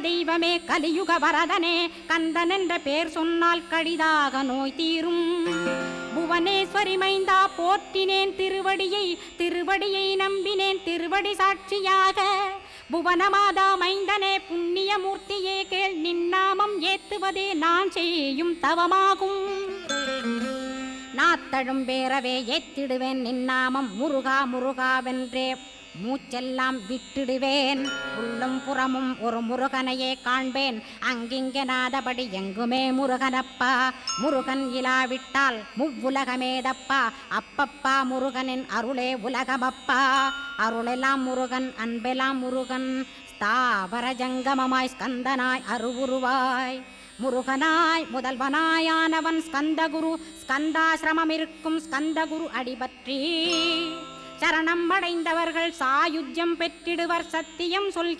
தெய்வமே கலியுக வரதனே கந்தன் என்ற பேர் சொன்னால் கடிதாக நோய் தீரும். புவனேஸ்வரி மைந்தா போற்றினேன் திருவடியை திருவடியை நம்பினேன் திருவடி சாட்சியாக. புவனமாதா மைந்தனே புண்ணியமூர்த்தியே கேள் நின்னாமம் ஏத்துவதே நான் செய்யும் தவமாகும். நாத்தழும் பேரவே ஏத்திடுவேன் நின்னாமம் முருகா முருகாவென்றே மூச்செல்லாம் விட்டிடுவேன். உள்ளும் புறமும் ஒரு முருகனையே காண்பேன். அங்கிங்கெனாதபடி எங்குமே முருகனப்பா. முருகன் இலாவிட்டால் முவ்வுலகமேதப்பா அப்பப்பா முருகனின் அருளே உலகமப்பா. அருளெல்லாம் முருகன் அன்பெல்லாம் முருகன். தாவர ஜங்கமமாய் ஸ்கந்தனாய் அருவுருவாய். முருகனாய் முதல்வனாயானவன் ஸ்கந்தகுரு. ஸ்கந்தாசிரமம் இருக்கும் ஸ்கந்தகுரு அடிபற்றி சரணம் அடைந்தவர்கள் சாயுஜ்யம் பெற்றிடுவர் சத்தியம் சொல்